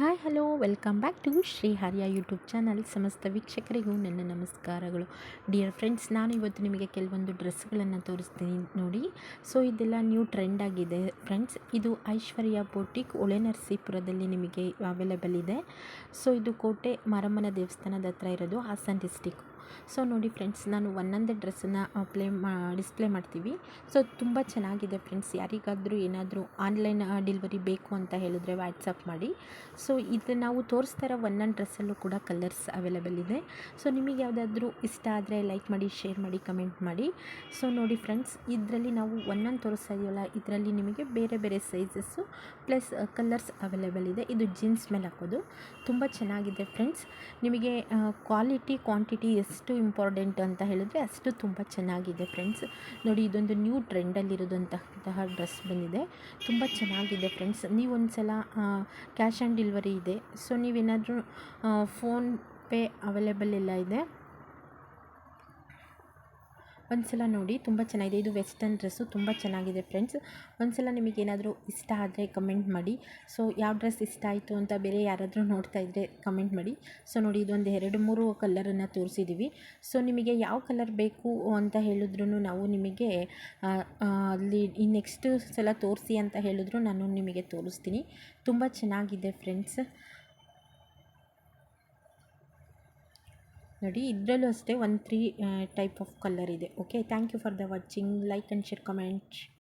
Hi, hello, welcome back to Shri ಹರಿಯ YouTube channel. ಸಮಸ್ತ ವೀಕ್ಷಕರಿಗೂ ನನ್ನ ನಮಸ್ಕಾರಗಳು. ಡಿಯರ್ ಫ್ರೆಂಡ್ಸ್ ನಾನು ಇವತ್ತು ನಿಮಗೆ ಕೆಲವೊಂದು ಡ್ರೆಸ್ಗಳನ್ನು ತೋರಿಸ್ತೀನಿ ನೋಡಿ. ಸೊ, ಇದೆಲ್ಲ ನ್ಯೂ ಟ್ರೆಂಡ್ ಆಗಿದೆ. ಫ್ರೆಂಡ್ಸ್, ಇದು ಐಶ್ವರ್ಯ ಬೋಟಿಕ್ ಒಳೆನರಸೀಪುರದಲ್ಲಿ ನಿಮಗೆ ಅವೈಲೇಬಲ್ ಇದೆ. ಸೊ, ಇದು ಕೋಟೆ ಮಾರಮ್ಮನ ದೇವಸ್ಥಾನದ ಹತ್ರ ಇರೋದು ಹಾಸನ್ ಡಿಸ್ಟಿಕ್. ಸೊ ನೋಡಿ ಫ್ರೆಂಡ್ಸ್, ನಾನು ಒಂದೊಂದೇ ಡ್ರೆಸ್ಸನ್ನು ಪ್ಲೇ ಮಾ, ಡಿಸ್ಪ್ಲೇ ಮಾಡ್ತೀವಿ. ಸೊ ತುಂಬ ಚೆನ್ನಾಗಿದೆ ಫ್ರೆಂಡ್ಸ್, ಯಾರಿಗಾದರೂ ಏನಾದರೂ ಆನ್ಲೈನ್ ಡೆಲಿವರಿ ಬೇಕು ಅಂತ ಹೇಳಿದ್ರೆ ವಾಟ್ಸಪ್ ಮಾಡಿ. ಸೊ ಇದು ನಾವು ತೋರಿಸ್ತಾ ಒಂದೊಂದು ಡ್ರೆಸ್ಸಲ್ಲೂ ಕೂಡ ಕಲರ್ಸ್ ಅವೈಲೇಬಲ್ ಇದೆ. ಸೊ ನಿಮಗೆ ಯಾವುದಾದ್ರೂ ಇಷ್ಟ ಆದರೆ ಲೈಕ್ ಮಾಡಿ, ಶೇರ್ ಮಾಡಿ, ಕಮೆಂಟ್ ಮಾಡಿ. ಸೊ ನೋಡಿ ಫ್ರೆಂಡ್ಸ್, ಇದರಲ್ಲಿ ನಾವು ಒಂದೊಂದು ತೋರಿಸ್ತಾ ಇದೆಯಲ್ಲ ಇದರಲ್ಲಿ ನಿಮಗೆ ಬೇರೆ ಬೇರೆ ಸೈಜಸ್ಸು ಪ್ಲಸ್ ಕಲರ್ಸ್ ಅವೈಲೇಬಲ್ ಇದೆ. ಇದು ಜೀನ್ಸ್ ಮೇಲೆ ಹಾಕೋದು. ತುಂಬ ಚೆನ್ನಾಗಿದೆ ಫ್ರೆಂಡ್ಸ್. ನಿಮಗೆ ಕ್ವಾಲಿಟಿ, ಕ್ವಾಂಟಿಟಿ ಇಂಪಾರ್ಟೆಂಟ್ ಅಂತ ಹೇಳಿದ್ರೆ ಅಷ್ಟು ತುಂಬ ಚೆನ್ನಾಗಿದೆ ಫ್ರೆಂಡ್ಸ್ ನೋಡಿ, ಇದೊಂದು ನ್ಯೂ ಟ್ರೆಂಡಲ್ಲಿರೋದಂತಹ ಡ್ರೆಸ್ ಬಂದಿದೆ. ತುಂಬ ಚೆನ್ನಾಗಿದೆ ಫ್ರೆಂಡ್ಸ್ ನೀವು ಒಂದು ಸಲ ಕ್ಯಾಶ್ ಆನ್ ಡೆಲಿವರಿ ಇದೆ. ಸೊ ನೀವೇನಾದರೂ ಫೋನ್ಪೇ ಅವೈಲೇಬಲ್ ಎಲ್ಲ ಇದೆ. ಒಂದು ಸಲ ನೋಡಿ, ತುಂಬ ಚೆನ್ನಾಗಿದೆ. ಇದು ವೆಸ್ಟರ್ನ್ ಡ್ರೆಸ್ಸು, ತುಂಬ ಚೆನ್ನಾಗಿದೆ ಫ್ರೆಂಡ್ಸ್. ಒಂದು ಸಲ ನಿಮಗೇನಾದರೂ ಇಷ್ಟ ಆದರೆ ಕಮೆಂಟ್ ಮಾಡಿ. ಸೊ, ಯಾವ ಡ್ರೆಸ್ ಇಷ್ಟ ಆಯಿತು ಅಂತ ಬೇರೆ ಯಾರಾದರೂ ನೋಡ್ತಾ ಇದ್ದರೆ ಕಮೆಂಟ್ ಮಾಡಿ. ಸೊ, ನೋಡಿ, ಇದೊಂದು ಎರಡು ಮೂರು ಕಲರನ್ನು ತೋರಿಸಿದ್ದೀವಿ ಸೊ, ನಿಮಗೆ ಯಾವ ಕಲರ್ ಬೇಕು ಅಂತ ಹೇಳಿದ್ರು ನಾವು ನಿಮಗೆ ಅಲ್ಲಿ ಈ ನೆಕ್ಸ್ಟ್ ಸಲ ತೋರಿಸಿ ಅಂತ ಹೇಳಿದ್ರು ನಾನು ನಿಮಗೆ ತೋರಿಸ್ತೀನಿ. ತುಂಬ ಚೆನ್ನಾಗಿದೆ ಫ್ರೆಂಡ್ಸ್. ನೋಡಿ, ಇದರಲ್ಲೂ ಅಷ್ಟೇ ಒಂದು ತ್ರೀ ಟೈಪ್ ಆಫ್ ಕಲರ್ ಇದೆ. Okay thank you for the watching like and share comment